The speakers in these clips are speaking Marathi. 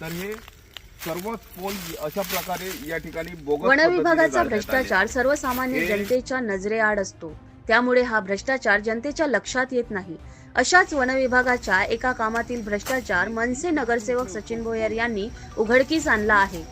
तर हे सर्वच पोल अशा प्रकारे या ठिकाणी वन विभागाचा. भ्रष्टाचार सर्वसामान्य जनतेच्या नजरेआड असतो त्यामुळे हा भ्रष्टाचार जनतेच्या लक्षात येत नाही अशाच वनविभागाच्या एका कामातील भ्रष्टाचार मनसे नगरसेवक सचिन भोयर यांनी उघडकीस आणला आहे.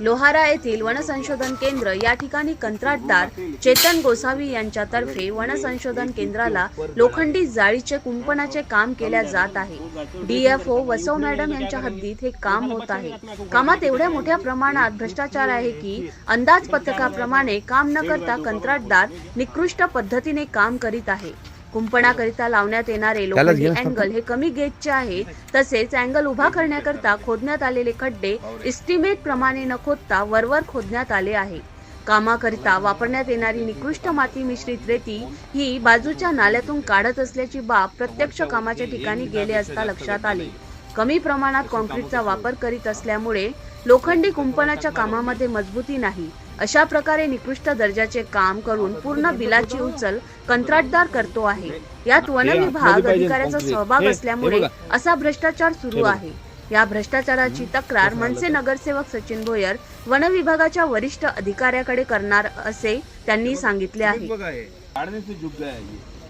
लोहारा येथील वनसंशोधन केंद्र या ठिकाणी कंत्राटदार चेतन गोसावी यांच्यातर्फे वनसंशोधन केंद्राला लोखंडी जाळीचे कुंपणाचे काम केल्या जात आहे. डीएफओ वसव मॅडम यांच्या हद्दीत हे काम होत आहे. कामात एवढ्या मोठ्या प्रमाणात भ्रष्टाचार आहे की अंदाजपत्रकाप्रमाणे काम न करता कंत्राटदार निकृष्ट पद्धतीने काम करीत आहे. कुंपणाकरिता लावण्यात येणारे लोखंडी अँगल हे कमी गेजचे आहे. तसेच अँगल उभा करण्याकरता खोदण्यात आलेले खड्डे इस्टिमेट प्रमाणे न खोदता वरवर खोदण्यात आले आहे. कामाकरिता वापरण्यात येणारी निकृष्ट माती मिश्रित रेती ही बाजूच्या नाल्यातून काढत असल्याची बाब प्रत्यक्ष कामाच्या ठिकाणी गेले असता लक्षात आले. कमी प्रमाणात कॉन्क्रीटचा वापर करीत असल्यामुळे लोखंडी कुंपणाच्या कामामध्ये मजबूती नाही. अशा प्रकारे निकृष्ट दर्जाचे काम करून पूर्ण बिलाची उचल कंत्राटदार करतो आहे. यात वन विभाग अधिकाऱ्याचा सहभाग असल्यामुळे असा भ्रष्टाचार सुरू आहे. या भ्रष्टाचाराची तक्रार मनसे नगरसेवक सचिन भोयर वन विभागाच्या वरिष्ठ अधिकाऱ्याकडे करणार असे त्यांनी सांगितले आहे.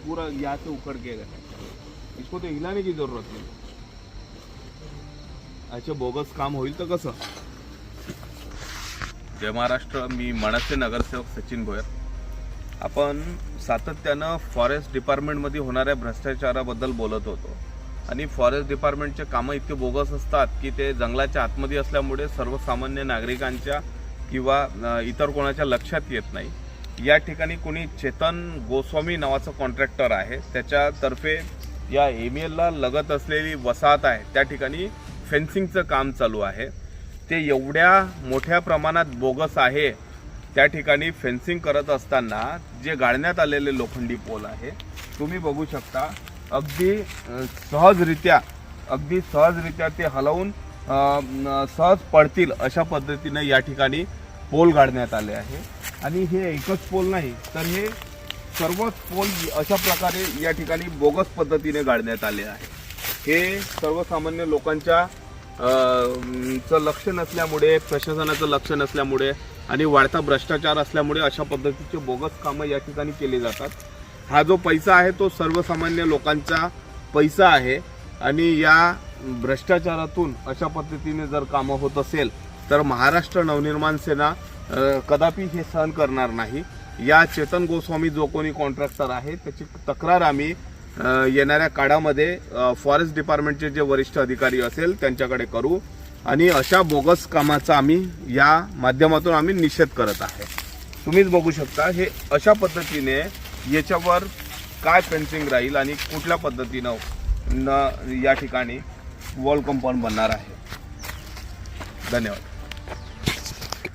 पूरा यहाँ से उखड़ के गया इसको तो हिलाने की जरूरत नहीं. अच्छा बोगस काम होईल तर कसं? जय महाराष्ट्र मी मनसे नगरसेवक सचिन भोयर. आपण सातत्यानं फॉरेस्ट डिपार्टमेंटमध्ये होणाऱ्या भ्रष्टाचाराबद्दल बोलत होतो. आणि फॉरेस्ट डिपार्टमेंटचे कामं इतके बोगस असतात की ते जंगलाच्या आतमध्ये असल्यामुळे सर्वसामान्य नागरिकांच्या किंवा इतर कोणाच्या लक्षात येत नाही. या ठिकाणी कोणी चेतन गोस्वामी नावाचा कॉन्ट्रॅक्टर आहे. त्याच्यातर्फे या एम एलला लगत असलेली वसाहत आहे. त्या ठिकाणी फेन्सिंगचं काम चालू आहे. ते एवढ्या मोठ्या प्रमाणात बोगस आहे त्या ठिकाणी फेन्सिंग करत असताना जे गाळण्यात आलेले लोखंडी पोल आहे तुम्ही बघू शकता. अगदी सहजरित्या अगदी सहजरित्या ते हलवून सहज पडतील अशा पद्धतीने या ठिकाणी पोल गाडण्यात आले आहे. आणि हे एकच पोल नाही तर हे सर्वच पोल अशा प्रकारे या ठिकाणी बोगस पद्धतीने गाडण्यात आले आहे. हे सर्वसामान्य लोकांच्या चं लक्ष नसल्यामुळे प्रशासनाचं लक्ष नसल्यामुळे आणि वाढता भ्रष्टाचार असल्यामुळे अशा पद्धतीचे बोगस कामं या ठिकाणी केली जातात. हा जो पैसा आहे तो सर्वसामान्य लोकांचा पैसा आहे आणि या भ्रष्टाचारातून अशा पद्धतीने जर कामं होत असेल तर महाराष्ट्र नवनिर्माण सेना कदापि हे सहन करणार नाही. या चेतन गोस्वामी जो कोणी कॉन्ट्रॅक्टर आहे त्याची तक्रार आम्ही येणाऱ्या काळामध्ये फॉरेस्ट डिपार्टमेंटचे जे वरिष्ठ अधिकारी असेल त्यांच्याकडे करू. आणि अशा बोगस कामाचा आम्ही या माध्यमातून आम्ही निषेध करत आहे. तुम्हीच बघू शकता हे अशा पद्धतीने याच्यावर काय फेन्सिंग राहील आणि कुठल्या पद्धतीनं न या ठिकाणी वॉल कंपाऊंड बनणार आहे. धन्यवाद.